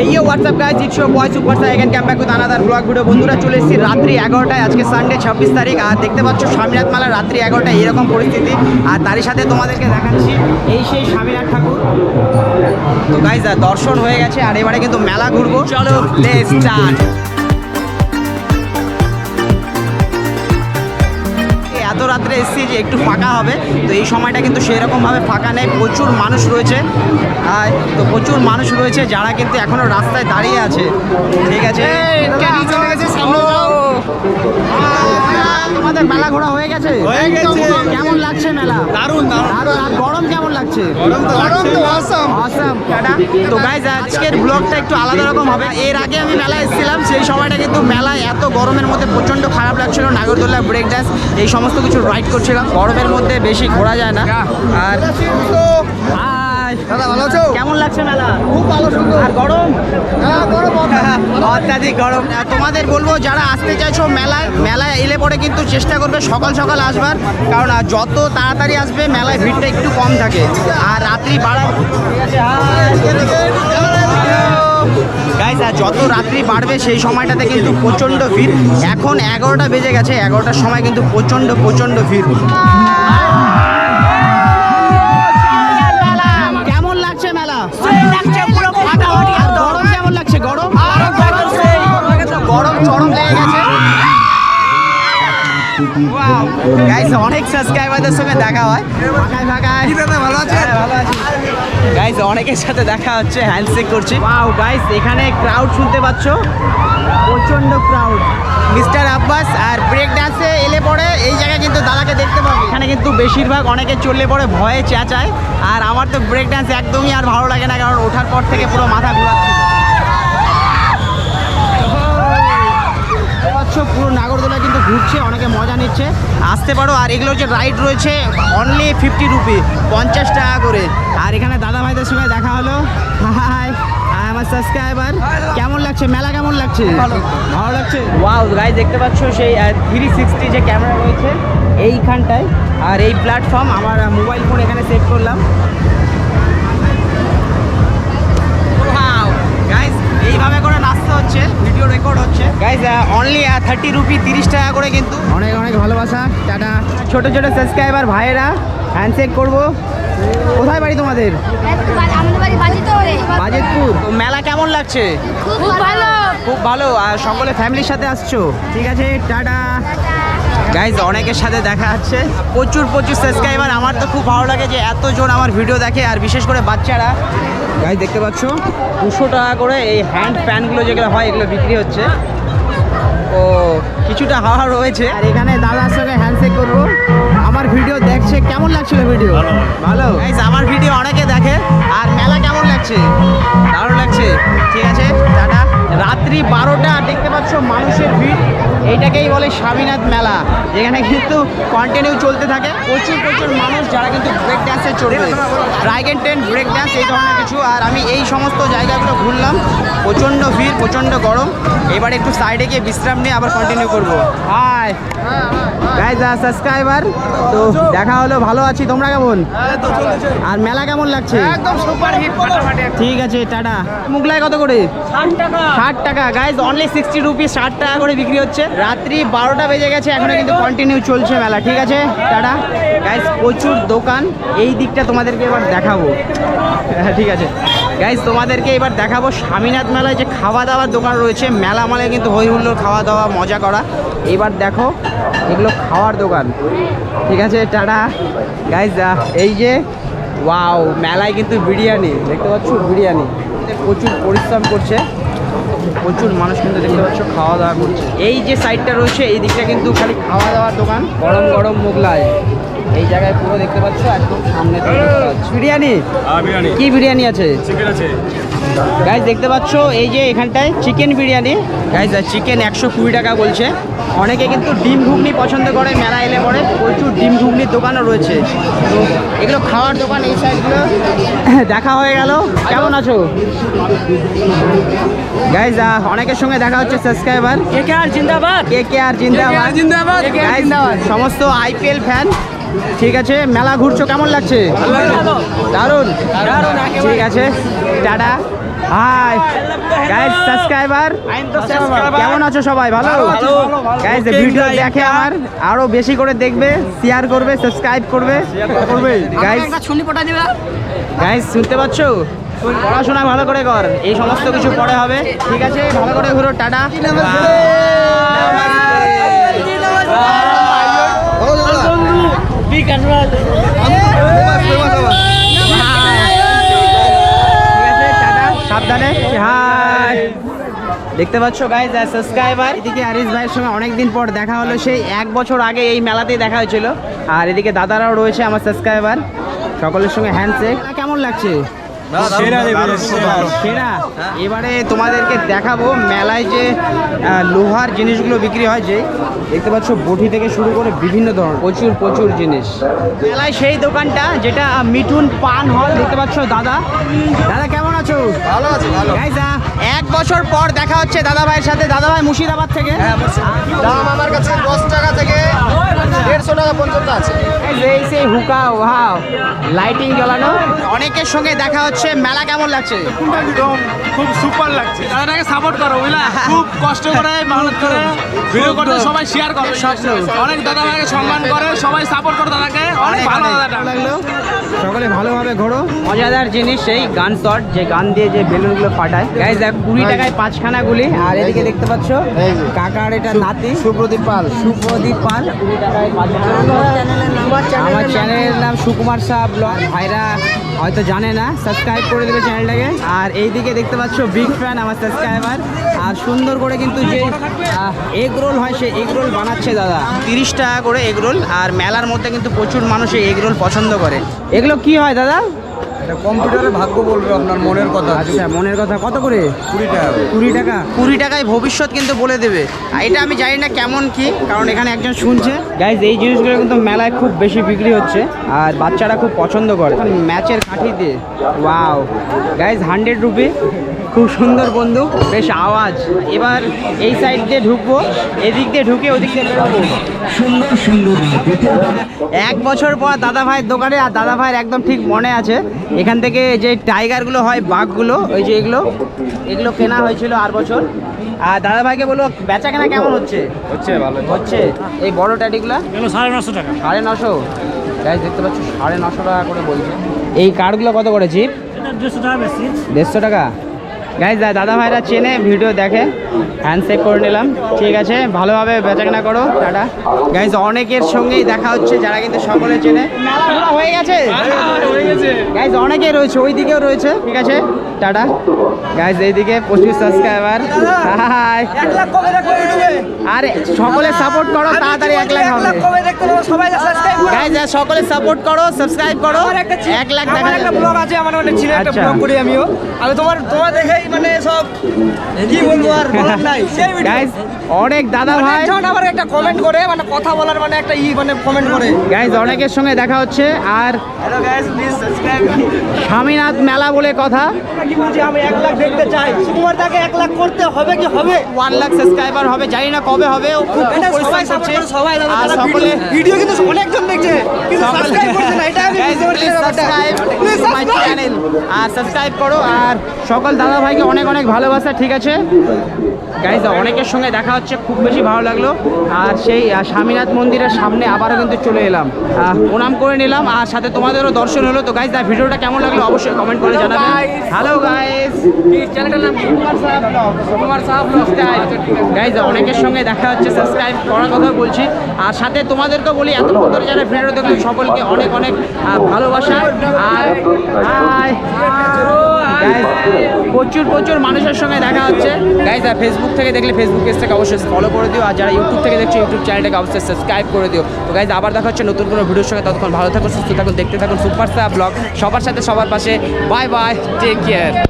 এই WhatsApp guys it's your boy super star এখান came back with another vlog video বন্ধুরা, চলে এসেছি রাত্রি এগারোটায়। আজকে সানডে ছাব্বিশ তারিখ। আর দেখতে পাচ্ছ, স্বামীনাথ মালা রাত্রি এগারোটায় এরকম পরিস্থিতি। আর তারই সাথে তোমাদেরকে দেখাচ্ছি এই সেই স্বামীনাথ ঠাকুর। তো গাইজ দর্শন হয়ে গেছে, আর এবারে কিন্তু মেলা ঘুরবো। চলো প্লে স্টার্ট রাত্রে এসেছি যে একটু ফাঁকা হবে। তো এই সময়টা কিন্তু সেরকমভাবে ফাঁকা নেই। প্রচুর মানুষ রয়েছে। তো প্রচুর মানুষ রয়েছে যারা কিন্তু এখনও রাস্তায় দাঁড়িয়ে আছে। ঠিক আছে? তোমাদের মেলা ঘোরা হয়ে গেছে হয়ে গেছে। কেমন লাগছে মেলা দারুণ দারুণ দারুণ। আর গরম কেমন লাগছে গরম তো। Awesome, tata. তো গাইজ আজকের ব্লগটা একটু আলাদা রকম হবে এর আগে আমি মেলায় এসেছিলাম সেই সময়টা কিন্তু মেলায় এত গরমের মধ্যে প্রচণ্ড খারাপ লাগছিল নাগরদোল্লা ব্রেক ডান্স এই সমস্ত কিছু রাইড করছিলাম গরমের মধ্যে বেশি ঘোরা যায় না আর দাদা ভালো আছো? কেমন লাগছে মেলা? খুব ভালো সুন্দর। আর গরম? হ্যাঁ গরম অত্যাধিক গরম। তোমাদের বলব যারা আসতে চাইছো মেলায় মেলায় এলে পরে কিন্তু চেষ্টা করবে সকাল সকাল আসবার। কারণ আর যত তাড়াতাড়ি আসবে মেলায় ভিড়টা একটু কম থাকে। আর রাত্রি বাড়া গাইজ আর যত রাত্রি বাড়বে সেই সময়টাতে কিন্তু প্রচণ্ড ভিড়। এখন এগারোটা বেজে গেছে এগারোটার সময় কিন্তু প্রচণ্ড প্রচণ্ড ভিড়। গাইস অনেক সাবস্ক্রাইবারদের সঙ্গে দেখা হয়। ফাঁকায় ফাঁকায় ভালো আছেন? হ্যাঁ, ভালো আছি। গাইস অনেকের সাথে দেখা হচ্ছে হ্যান্ডশেক করছি। ওয়াও গাইস এখানে ক্রাউড শুনতে পাচ্ছ? প্রচণ্ড ক্রাউড মিস্টার আব্বাস আর ব্রেক ডান্সে এলে পরে এই জায়গায় কিন্তু দাদাকে দেখতে পাবে। এখানে কিন্তু বেশিরভাগ অনেকে চললে পরে ভয়ে চেঁচায়। আর আমার তো ব্রেক ডান্স একদমই আর ভালো লাগে না কারণ ওঠার পর থেকে পুরো মাথা ঘুরাচ্ছে। দেখতে পাচ্ছ পুরো নাগরদোলা কিন্তু ঘুরছে অনেকে মজা নিচ্ছে। আসতে পারো আর এগুলো যে রাইড রয়েছে অনলি ফিফটি রুপি পঞ্চাশ টাকা করে। আর এখানে দাদা ভাইদের সঙ্গে দেখা হলো। হাই আমার সাবস্ক্রাইবার কেমন লাগছে? মেলা কেমন লাগছে? ভালো। ভালো লাগছে? ওয়াও গাই দেখতে পাচ্ছ সেই থ্রি সিক্সটি যে ক্যামেরা রয়েছে এইখানটায়। আর এই প্ল্যাটফর্ম আমার মোবাইল ফোন এখানে সেভ করলাম। এইভাবে করে নাচতে হচ্ছে ভিডিও রেকর্ড হচ্ছে। গাইজ অনলি থার্টি রুপি তিরিশ টাকা করে কিন্তু। অনেক অনেক ভালোবাসা টাটা। ছোট ছোট সাবস্ক্রাইবার ভাইয়েরা হ্যান্ডশেক করব। কোথায় বাড়ি তোমাদের? বাজেতপুর। তো মেলা কেমন লাগছে? খুব ভালো। খুব ভালো আর সকলে ফ্যামিলির সাথে আসছো। ঠিক আছে টাটা। গাইজ অনেকের সাথে দেখা যাচ্ছে প্রচুর প্রচুর সাবস্ক্রাইবার আমার তো খুব ভালো লাগে যে এতজন আমার ভিডিও দেখে আর বিশেষ করে বাচ্চারা। গাইজ দেখতে পাচ্ছ? দুশো টাকা করে এই হ্যান্ড প্যানগুলো যেগুলো হয় এগুলো বিক্রি হচ্ছে। ও কিছুটা হাওয়া রয়েছে। আর এখানে দাদার সঙ্গে হ্যান্ডশেক করব। আমার ভিডিও দেখছে কেমন লাগছিল ভিডিও ভালো। গাইজ আমার ভিডিও অনেকে দেখে আর মেলা কেমন লাগছে? দারুণ লাগছে। ঠিক আছে? এইটাকেই বলে স্বামীনাথ মেলা যেখানে কিন্তু কন্টিনিউ চলতে থাকে। প্রচুর প্রচুর মানুষ যারা কিন্তু ব্রেক ড্যান্সে চড়বে। ড্রাইগেন টেন ব্রেক ড্যান্স এই ধরনের কিছু। আর আমি এই সমস্ত জায়গাগুলো ঘুরলাম। প্রচণ্ড ভিড় প্রচণ্ড গরম। এবার একটু সাইডে গিয়ে বিশ্রাম নিয়ে আবার কন্টিনিউ করব। হাই গাইজ সাবস্ক্রাইবার তো দেখা হলো ভালো আছি। তোমরা কেমন? আর মেলা কেমন লাগছে? একদম সুপার হিট ঠিক আছে টাটা। মুগলাই কত করে? ষাট টাকা। গাইজ অনলি সিক্সটি রুপিস ষাট টাকা করে বিক্রি হচ্ছে। রাত্রি বারোটা বেজে গেছে এখনও কিন্তু কন্টিনিউ চলছে মেলা ঠিক আছে? টাটা। গাইজ প্রচুর দোকান এই দিকটা তোমাদেরকে এবার দেখাবো। হ্যাঁ ঠিক আছে। গাইজ তোমাদেরকে এবার দেখাবো স্বামীনাথ মেলায় যে খাওয়া দাওয়ার দোকান রয়েছে মেলা মালে কিন্তু হই হুল্লোড় খাওয়া দাওয়া মজা করা। এবার দেখো এগুলো খাওয়ার দোকান। ঠিক আছে টাটা। গাইজ এই যে ওয়াও মেলায় কিন্তু বিরিয়ানি দেখতে পাচ্ছ বিরিয়ানি। প্রচুর পরিশ্রম করছে। প্রচুর মানুষ কিন্তু দেখতে পাচ্ছ খাওয়া দাওয়া করছে। এই যে সাইডটা রয়েছে এই দিকটা কিন্তু খালি খাওয়া দাওয়ার দোকান। গরম গরম মোগলাই। এই জায়গায় পুরো দেখতে পাচ্ছ একদম সামনে থেকে বিরিয়ানি? কি বিরিয়ানি আছে? গাইজ দেখতে পাচ্ছ এই যে এখানটায় চিকেন বিরিয়ানি। গাইজ চিকেন একশো কুড়ি টাকা বলছে। অনেকে কিন্তু ডিম ঘুগনি পছন্দ করে মেলা এলে পরে প্রচুর ডিম ঘুগনির দোকানও রয়েছে। তো এগুলো খাওয়ার দোকান এই সাইডগুলো। দেখা হয়ে গেল। কেমন আছো? গাইজ অনেকের সঙ্গে দেখা হচ্ছে সাবস্ক্রাইবার কে কে আর জিন্দাবাদ? কে কে আর জিন্দাবাদ? জিন্দাবাদ? সমস্ত আইপিএল ফ্যান ঠিক আছে? মেলা ঘুরছো কেমন লাগছে? দারুণ। ঠিক আছে। টাটা। হাই গাইস সাবস্ক্রাইবার কেমন আছো সবাই? ভালো? গাইস ভিডিও দেখে আমার আরও বেশি করে দেখবে শেয়ার করবে সাবস্ক্রাইব করবে। করবে। গাইস শুনি পটা দিবা। গাইস শুনতে পাচ্ছ? পড়াশোনা ভালো করে কর। এই সমস্ত কিছু পড়ে হবে। ঠিক আছে? ভালো করে ঘুরো টাটা ঠিক আছে টাটা সাবধানে হাই দেখতে পাচ্ছ গাইজ সাবস্ক্রাইবার এদিকে আরিস ভাইয়ের সঙ্গে অনেকদিন পর দেখা হলো সেই এক বছর আগে এই মেলাতেই দেখা হয়েছিল। আর এদিকে দাদারাও রয়েছে আমার সাবস্ক্রাইবার সকলের সঙ্গে হ্যান্ডশেক কেমন লাগছে? সেরা এবারে তোমাদেরকে দেখাবো মেলায় যে লোহার জিনিসগুলো বিক্রি হয় যে দেখতে পাচ্ছ বটি থেকে শুরু করে বিভিন্ন ধরনের প্রচুর প্রচুর জিনিস। মেলায় সেই দোকানটা যেটা মিঠুন পান হল দেখতে পাচ্ছ দাদা। দাদা কেমন আছো ভালো আছে ভালো। আহ, এক বছর পর দেখা হচ্ছে দাদা ভাইয়ের সাথে দাদা ভাই মুর্শিদাবাদ থেকে। দাম আমার কাছে দশ টাকা থেকে দেড়শো টাকা পর্যন্ত আছে। এই সেই হুকা ওয়াও। লাইটিং জ্বালানো। অনেকের সঙ্গে দেখা হচ্ছে মেলা কেমন লাগছে? একদম খুব সুপার লাগছে। দাদাটাকে সাপোর্ট করো বুঝলা? খুব কষ্ট করে মেহনত করে ভিডিও করতে সবাই শেয়ার করে। অনেক দাদা ভাইকে সম্মান করে সবাই সাপোর্ট করে দাদাকে। অনেক ভালো দাদাটা। লাগল। সকলে ভালোভাবে ঘোরো। মজাদার জিনিস সেই গান শট যে গান দিয়ে যে বেলুনগুলো ফাটায়। গাইজ দেখ কুড়ি টাকায় পাঁচখানা গুলি। আর এদিকে দেখতে পাচ্ছ কাকার এটা নাতি। সুপ্রদীপ পাল। সুপ্রদীপ পাল। কুড়ি টাকায় পাঁচখানা আমার চ্যানেলের নাম সুকুমার শাহ ব্লগ। ভাইরা হয়তো জানে না। সাবস্ক্রাইব করে দেবে চ্যানেলটাকে আর এইদিকে দেখতে পাচ্ছ বিগ ফ্যান আমার সাবস্ক্রাইবার আর সুন্দর করে কিন্তু যে এগ রোল হয় সে এগ রোল বানাচ্ছে দাদা। তিরিশ টাকা করে এগ রোল আর মেলার মধ্যে কিন্তু প্রচুর মানুষ এই এগ রোল পছন্দ করে। এগুলো কি হয় দাদা? এটা কম্পিউটারে ভাগ্য বলবে আপনার মনের কথা। আচ্ছা মনের কথা। কত করে? কুড়ি টাকা কুড়ি টাকা? কুড়ি টাকায় ভবিষ্যৎ কিন্তু বলে দেবে। আর এটা আমি জানি না কেমন কি কারণ এখানে একজন শুনছে। গাইজ এই জিনিসগুলো কিন্তু মেলায় খুব বেশি বিক্রি হচ্ছে আর বাচ্চারা খুব পছন্দ করে। ম্যাচের কাঠি দিয়ে ওয়াও গাইজ হান্ড্রেড রুপি খুব সুন্দর বন্ধু বেশ আওয়াজ। এবার এই সাইড দিয়ে ঢুকবো এদিক দিয়ে ঢুকে ওদিক দিয়ে বেরোবো। সুন্দর সুন্দর এক বছর পর দাদা ভাইয়ের দোকানে আর দাদা ভাইয়ের একদম ঠিক মনে আছে। এখান থেকে যে টাইগারগুলো হয় বাঘগুলো ওই যে এগুলো এগুলো কেনা হয়েছিল আর বছর। আর দাদা ভাইকে বলব বেচা কেনা কেমন হচ্ছে? হচ্ছে ভালো। হচ্ছে। এই বড় টাটিগুলো সাড়ে নশো টাকা। সাড়ে নশো? গাইজ দেখতে পাচ্ছ সাড়ে নশো টাকা করে বলছে। এই কার্ডগুলো কত করেছি দেড়শো টাকা দেড়শো টাকা? গাইজ দাদা ভাইরা চেনে ভিডিও দেখে। হ্যান্ডশেক করে নিলাম। ঠিক আছে ভালোভাবে বেচাকেনা করো টাটা। গাইজ অনেকের সঙ্গেই দেখা হচ্ছে যারা কিন্তু সকলে চেনে। হয়ে গেছে? গাইজ অনেকেই রয়েছে ওই দিকেও রয়েছে ঠিক আছে টাটা। গাইজ এইদিকে প্রচুর সাবস্ক্রাইবার আরে সকলে সাপোর্ট করো তাড়াতাড়ি এক লাখ হবে। গাইজ সকলে সাপোর্ট করো সাবস্ক্রাইব করো এক লাখ একটা। ব্লগ আছে আমার অনেক ছিল একটা আচ্ছা। ব্লগ করি আমিও। আর তোমার তোমার দেখেই মানে সব কি বলব আর? অনেক দাদা ভাই। আবার একটা কমেন্ট করে মানে কথা বলার মানে একটা ই মানে কমেন্ট করে। গাইজ অনেকের সঙ্গে দেখা হচ্ছে আর hello guys please subscribe Swaminath মেলা বলে কথা। কি বলছি আমি লাখ দেখতে চাই। সুকুমার দাকে এক লাখ করতে হবে কি হবে? লাখ সাবস্ক্রাইবার হবে জানি না কবে হবে ও খুব সবাই সাপোর্ট সবাই আর সকলে ভিডিও- কিন্তু অনেকজন দেখছে কিন্তু সাবস্ক্রাইব করছে না এটা আমি আর সাবস্ক্রাইব করো আর সকল দাদা ভাইকে অনেক অনেক ভালোবাসা ঠিক আছে? গাইজ অনেকের সঙ্গে দেখা হচ্ছে খুব বেশি ভালো লাগল আর সেই স্বামীনাথ মন্দিরের সামনে আবারও কিন্তু চলে এলাম প্রণাম করে নিলাম আর সাথে তোমাদেরও দর্শন হলো তো গাইজ ভিডিওটা কেমন লাগল অবশ্যই কমেন্ট করে জানাবেন হ্যালো গাইজ চ্যানেলটার নাম Kumar Saha vlog Kumar Saha vlog guys অনেকের সঙ্গে দেখা হচ্ছে সাবস্ক্রাইব করার কথা বলছি আর সাথে তোমাদেরকেও বলি এত ধরে যারা ভিডিও দেখল সকলকে অনেক অনেক ভালোবাসা আর প্রচুর প্রচুর মানুষের সঙ্গে দেখা হচ্ছে। গাইজ আর ফেসবুক থেকে দেখলে ফেসবুক পেজটাকে অবশ্যই ফলো করে দিও। আর যারা ইউটিউব থেকে দেখছ ইউটিউব চ্যানেলটাকে অবশ্যই সাবস্ক্রাইব করে দিও। তো গাইজ আবার দেখা হচ্ছে নতুন কোনো ভিডিওর সঙ্গে। ততক্ষণ ভালো থাকুন, সুস্থ থাকুন, দেখতে থাকুন সুপারস্টার ব্লগ সবার সাথে, সবার পাশে। Bye bye take care